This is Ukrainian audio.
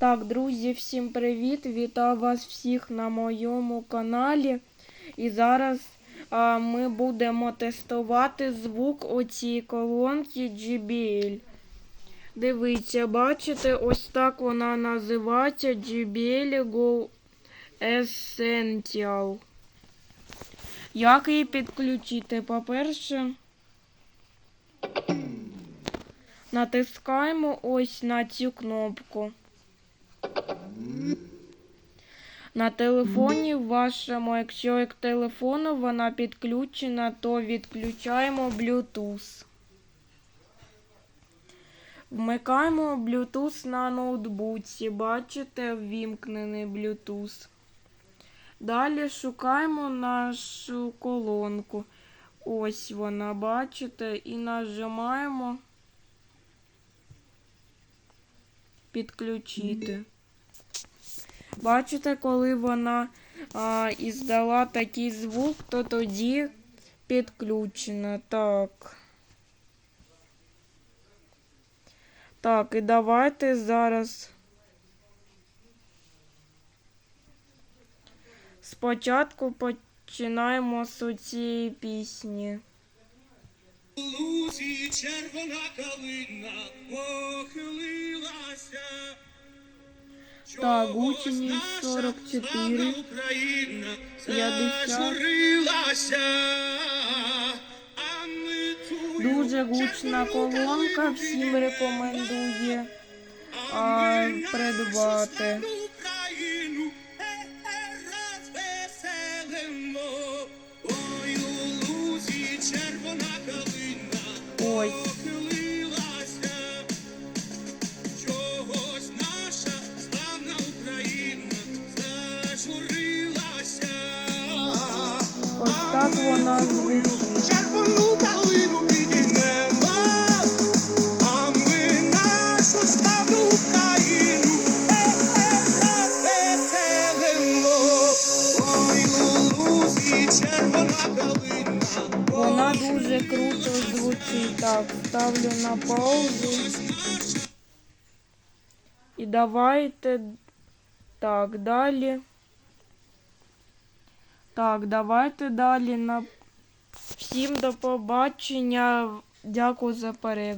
Так, друзі, всім привіт! Вітаю вас всіх на моєму каналі. І зараз а, ми будемо тестувати звук оцієї колонки JBL. Дивіться, бачите, ось так вона називається JBL Go Essential. Як її підключити? По-перше, натискаємо ось на цю кнопку. На телефоні вашому, якщо як телефону вона підключена, то відключаємо Bluetooth. Вмикаємо Bluetooth на ноутбуці. Бачите, ввімкнений Bluetooth. Далі шукаємо нашу колонку. Ось вона, бачите, і нажимаємо підключити. Бачите, коли вона а, іздала такий звук, то тоді підключена. Так. Так, і давайте зараз. Спочатку починаємо з цієї пісні. Лузі червона калина похилилася. Гучність наша 44, славна Україна 50. зажурилася. А ми тую Дуже гучна колонка, всім рекомендує А придбати. Лузі червона калина. Вона дуже круто звучить. Так, ставлю на паузу. І давайте так, далі. Так, давайте далі на всім до побачення. Дякую за перегляд.